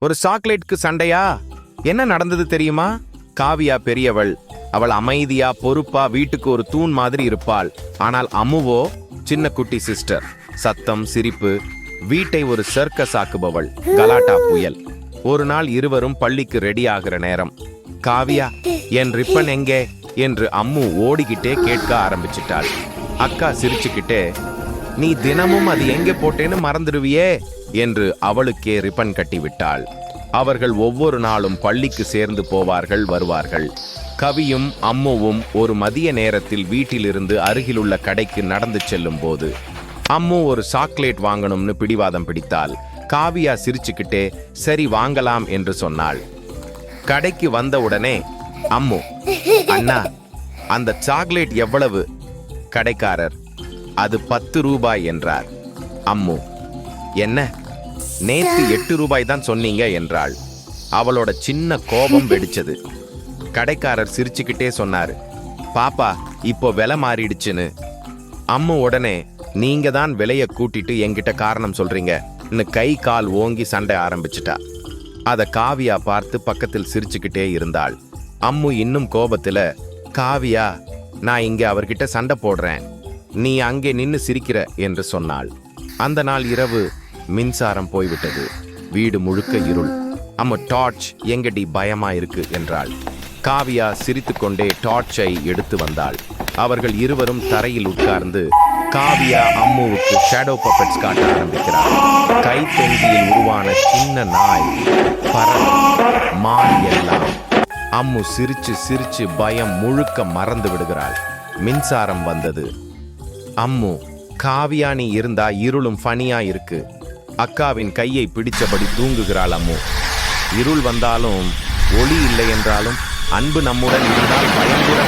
ஒரு சாக்லேட்க்கு சண்டையா? என்ன நடந்தது தெரியுமா? காவியா பெரியவள். அவள் அமைதியா பொறுப்பா வீட்டுக்கு ஒரு தூண் மாதிரி இருப்பாள். ஆனால் அம்முவோ சின்ன குட்டி சிஸ்டர். சத்தம் சிரிப்பு. வீட்டை ஒரு சர்க்கஸ் ஆக்குபவள். கலாட்டா புயல். ஒரு நாள் இருவரும் பள்ளிக்கு ரெடி ஆகிற நேரம். காவியா என் ரிப்பன் எங்கே? என்று அம்மு ஓடிக்கிட்டே கேட்க ஆரம்பிச்சிட்டாள். அக்கா சிரிச்சுக்கிட்டே நீ தினமும் அது எங்கே போட்டேன்னு மறந்துடுவியே என்று அவளுக்கே ரிப்பன் கட்டிவிட்டாள். அவர்கள் ஒவ்வொரு நாளும் பள்ளிக்கு சேர்ந்து போவார்கள் வருவார்கள். கவியும் அம்முவும் ஒரு மதிய நேரத்தில் வீட்டிலிருந்து அருகிலுள்ள கடைக்கு நடந்து செல்லும் போது அம்மு ஒரு சாக்லேட் வாங்கணும்னு பிடிவாதம் பிடித்தாள். காவியா சிரிச்சுக்கிட்டே சரி வாங்கலாம் என்று சொன்னாள். கடைக்கு வந்த உடனே அம்மு அண்ணா அந்த சாக்லேட் எவ்வளவு? கடைக்காரர் அது பத்து ரூபாய் என்றார். அம்மு என்ன? நேத்து எட்டு ரூபாய் தான் சொன்னீங்க என்றாள். அவளோட சின்ன கோபம் வெடிச்சது. கடைக்காரர் சிரிச்சுக்கிட்டே சொன்னாரு பாப்பா இப்போ விலை மாறிடுச்சுன்னு. அம்மு உடனே நீங்க தான் விலைய கூட்டிட்டு என்கிட்ட காரணம் சொல்றீங்கன்னு கை கால் ஓங்கி சண்டை ஆரம்பிச்சிட்டா. அத காவியா பார்த்து பக்கத்தில் சிரிச்சுக்கிட்டே இருந்தாள். அம்மு இன்னும் கோபத்துல காவியா நான் இங்க அவர்கிட்ட சண்டை போடுறேன். நீ அங்கே நின்று சிரிக்கிற என்று சொன்னாள். அந்த நாள் இரவு மின்சாரம் போய்விட்டது. வீடு முழுக்க இருள். அம்ம டார்ச் எங்கடி பயமா இருக்கு என்றாள். காவியா சிரித்துக்கொண்டே டார்ச்சை எடுத்து வந்தாள். அவர்கள் இருவரும் தரையில் உட்கார்ந்து காவியா அம்முவுக்கு ஷேடோ பப்பட்ஸ் காட்ட ஆரம்பிக்கிறார். கைத்தொங்கியில் உருவான சின்ன நாய் பறவை மான் எல்லாம். அம்மு சிரிச்சு சிரிச்சு பயம் முழுக்க மறந்து விடுகிறாள். மின்சாரம் வந்தது. அம்மு காவியா நீ இருந்தா இருளும் ஃபனியா இருக்கு. அக்காவின் கையை பிடிச்சபடி தூங்குகிறாள் அம்மு. இருள் வந்தாலும் ஒளி இல்லை என்றாலும் அன்பு நம்முடன் இருந்தால் பயங்கர